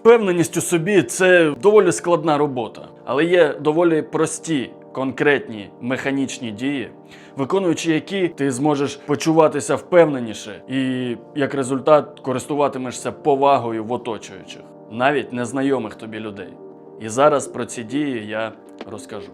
Впевненість у собі це доволі складна робота, але є доволі прості, конкретні механічні дії, виконуючи які ти зможеш почуватися впевненіше і як результат користуватимешся повагою в оточуючих, навіть незнайомих тобі людей. І зараз про ці дії я розкажу.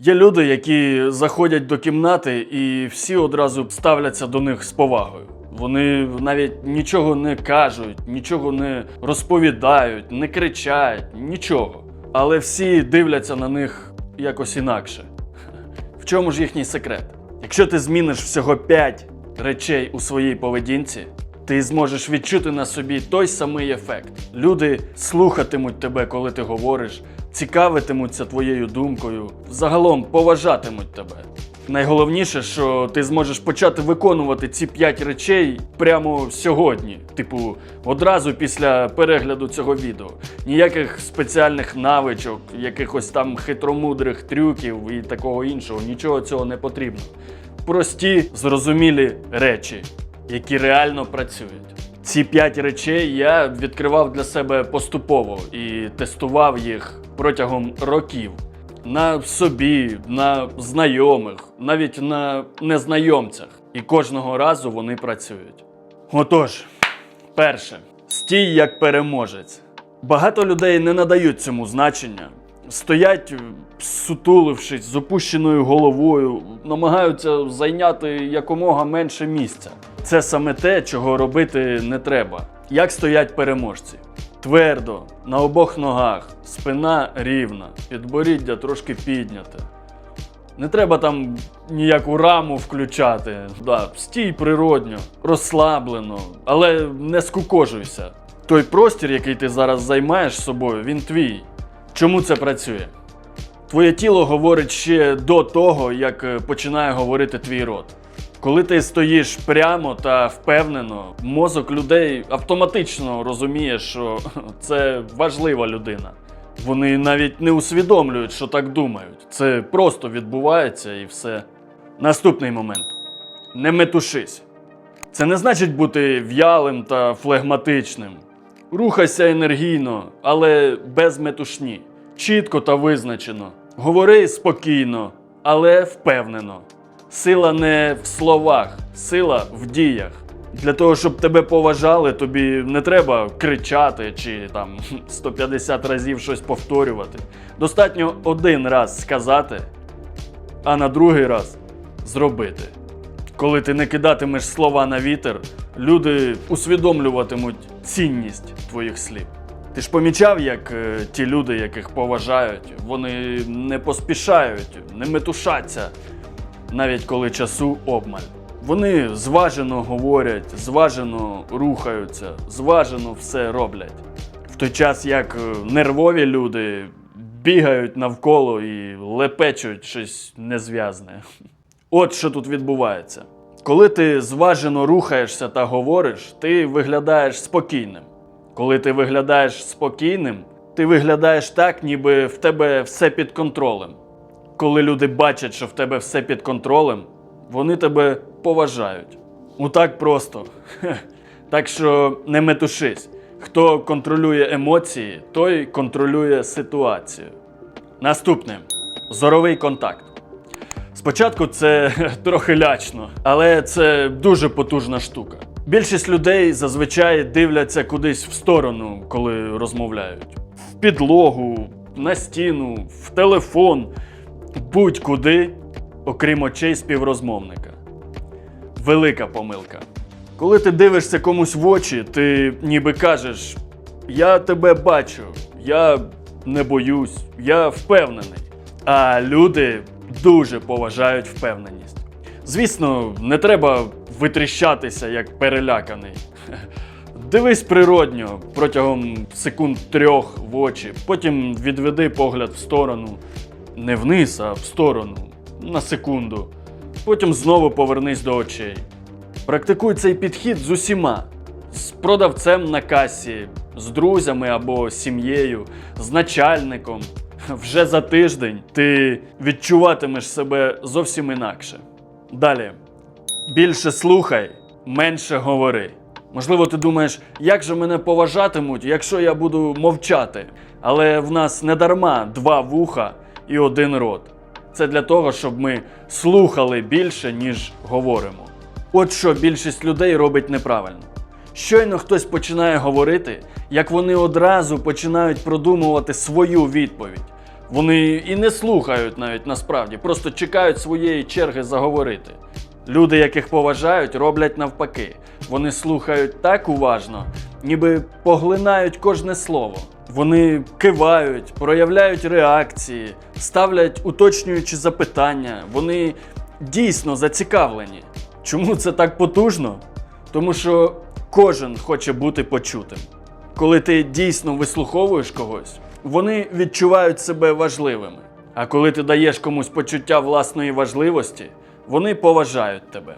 Є люди, які заходять до кімнати і всі одразу ставляться до них з повагою. Вони навіть нічого не кажуть, нічого не розповідають, не кричать, нічого. Але всі дивляться на них якось інакше. В чому ж їхній секрет? Якщо ти зміниш всього 5 речей у своїй поведінці, ти зможеш відчути на собі той самий ефект. Люди слухатимуть тебе, коли ти говориш, цікавитимуться твоєю думкою, загалом поважатимуть тебе. Найголовніше, що ти зможеш почати виконувати ці п'ять речей прямо сьогодні, типу, одразу після перегляду цього відео. Ніяких спеціальних навичок, якихось там хитромудрих трюків і такого іншого, нічого цього не потрібно. Прості, зрозумілі речі, які реально працюють. Ці п'ять речей я відкривав для себе поступово і тестував їх протягом років на собі, на знайомих, навіть на незнайомцях. І кожного разу вони працюють. Отож, перше, стій як переможець. Багато людей не надають цьому значення. Стоять, сутулившись з опущеною головою, намагаються зайняти якомога менше місця. Це саме те, чого робити не треба. Як стоять переможці? Твердо, на обох ногах, спина рівна, підборіддя трошки підняте. Не треба там ніяку раму включати. Да, стій природньо, розслаблено, але не скукожуйся. Той простір, який ти зараз займаєш собою, він твій. Чому це працює? Твоє тіло говорить ще до того, як е, починає говорити твій рот. Коли ти стоїш прямо та впевнено, мозок людей автоматично розуміє, що це важлива людина. Вони навіть не усвідомлюють, що так думають. Це просто відбувається і все. Наступний момент. Не метушись. Це не значить бути в'ялим та флегматичним. Рухайся енергійно, але без метушні. Чітко та визначено. Говори спокійно, але впевнено. Сила не в словах, сила в діях. Для того, щоб тебе поважали, тобі не треба кричати чи там 150 разів щось повторювати. Достатньо один раз сказати, а на другий раз зробити. Коли ти не кидатимеш слова на вітер, люди усвідомлюватимуть цінність твоїх слів. Ти ж помічав, як е, ті люди, яких поважають, вони не поспішають, не метушаться, навіть коли часу обмаль. Вони зважено говорять, зважено рухаються, зважено все роблять. В той час як е, нервові люди бігають навколо і лепечуть щось незв'язне. От що тут відбувається. Коли ти зважено рухаєшся та говориш, ти виглядаєш спокійним. Коли ти виглядаєш спокійним, ти виглядаєш так, ніби в тебе все під контролем. Коли люди бачать, що в тебе все під контролем, вони тебе поважають. Отак просто. Так що не метушись. Хто контролює емоції, той контролює ситуацію. Наступне зоровий контакт. Спочатку це трохи лячно, але це дуже потужна штука. Більшість людей зазвичай дивляться кудись в сторону, коли розмовляють. В підлогу, на стіну, в телефон, будь-куди, окрім очей співрозмовника. Велика помилка. Коли ти дивишся комусь в очі, ти ніби кажеш: Я тебе бачу, я не боюсь, я впевнений. А люди дуже поважають впевненість. Звісно, не треба витріщатися як переляканий. Дивись природньо протягом секунд трьох в очі, потім відведи погляд в сторону, не вниз, а в сторону на секунду. Потім знову повернись до очей. Практикуй цей підхід з усіма: з продавцем на касі, з друзями або сім'єю, з начальником. Вже за тиждень ти відчуватимеш себе зовсім інакше. Далі. Більше слухай, менше говори. Можливо, ти думаєш, як же мене поважатимуть, якщо я буду мовчати. Але в нас не дарма два вуха і один рот. Це для того, щоб ми слухали більше, ніж говоримо. От що більшість людей робить неправильно. Щойно хтось починає говорити, як вони одразу починають продумувати свою відповідь. Вони і не слухають навіть насправді, просто чекають своєї черги заговорити. Люди, яких поважають, роблять навпаки. Вони слухають так уважно, ніби поглинають кожне слово. Вони кивають, проявляють реакції, ставлять уточнюючі запитання. Вони дійсно зацікавлені. Чому це так потужно? Тому що кожен хоче бути почутим. Коли ти дійсно вислуховуєш когось, вони відчувають себе важливими. А коли ти даєш комусь почуття власної важливості, вони поважають тебе.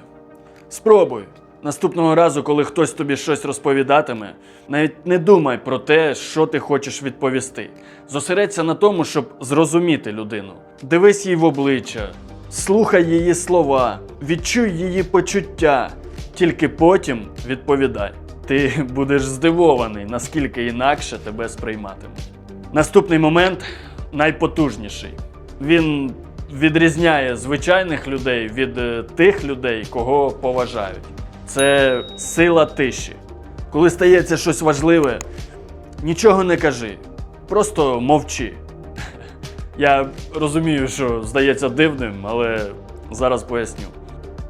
Спробуй. Наступного разу, коли хтось тобі щось розповідатиме, навіть не думай про те, що ти хочеш відповісти. Зосередься на тому, щоб зрозуміти людину. Дивись їй в обличчя, слухай її слова, відчуй її почуття. Тільки потім відповідай. Ти будеш здивований, наскільки інакше тебе сприйматимуть. Наступний момент найпотужніший. Він відрізняє звичайних людей від е, тих людей, кого поважають. Це сила тиші. Коли стається щось важливе, нічого не кажи, просто мовчи. Я розумію, що здається дивним, але зараз поясню.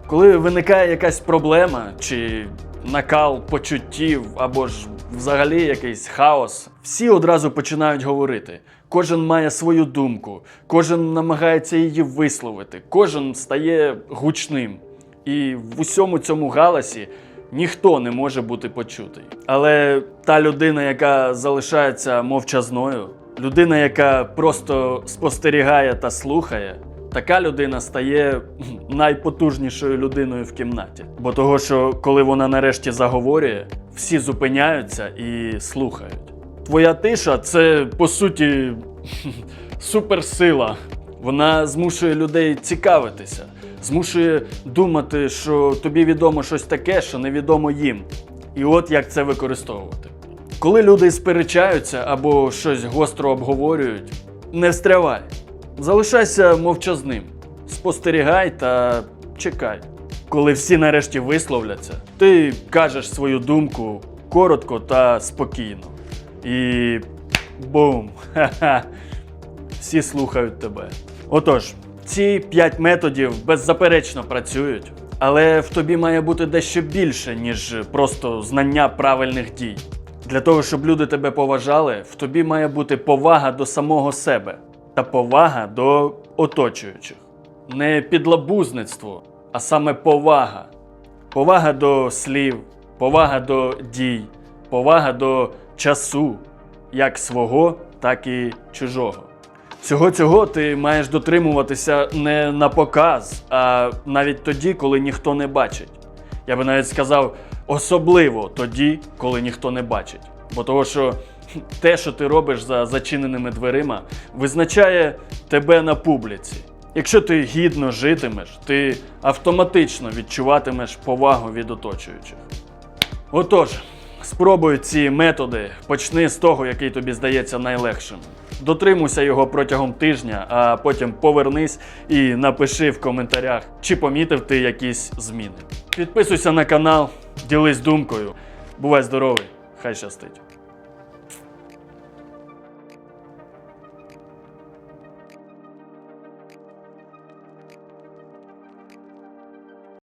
Коли виникає якась проблема чи накал почуттів або ж взагалі якийсь хаос, всі одразу починають говорити. Кожен має свою думку, кожен намагається її висловити, кожен стає гучним. І в усьому цьому галасі ніхто не може бути почутий. Але та людина, яка залишається мовчазною, людина, яка просто спостерігає та слухає, така людина стає найпотужнішою людиною в кімнаті. Бо того, що коли вона нарешті заговорює, всі зупиняються і слухають. Твоя тиша це по суті суперсила. Вона змушує людей цікавитися, змушує думати, що тобі відомо щось таке, що невідомо їм. І от як це використовувати. Коли люди сперечаються або щось гостро обговорюють, не встрявай. Залишайся мовчазним, спостерігай та чекай. Коли всі нарешті висловляться, ти кажеш свою думку коротко та спокійно. І бум! Ха-ха! Всі слухають тебе. Отож, ці п'ять методів беззаперечно працюють, але в тобі має бути дещо більше, ніж просто знання правильних дій. Для того, щоб люди тебе поважали, в тобі має бути повага до самого себе та повага до оточуючих. Не підлабузництво, а саме повага. Повага до слів, повага до дій, повага до часу, як свого, так і чужого. Всього цього ти маєш дотримуватися не на показ, а навіть тоді, коли ніхто не бачить. Я би навіть сказав, особливо тоді, коли ніхто не бачить. Бо того, що те, що ти робиш за зачиненими дверима, визначає тебе на публіці. Якщо ти гідно житимеш, ти автоматично відчуватимеш повагу від оточуючих. Отож, спробуй ці методи, почни з того, який тобі здається найлегшим. Дотримуйся його протягом тижня, а потім повернись і напиши в коментарях, чи помітив ти якісь зміни. Підписуйся на канал, ділись думкою. Бувай здоровий, хай щастить!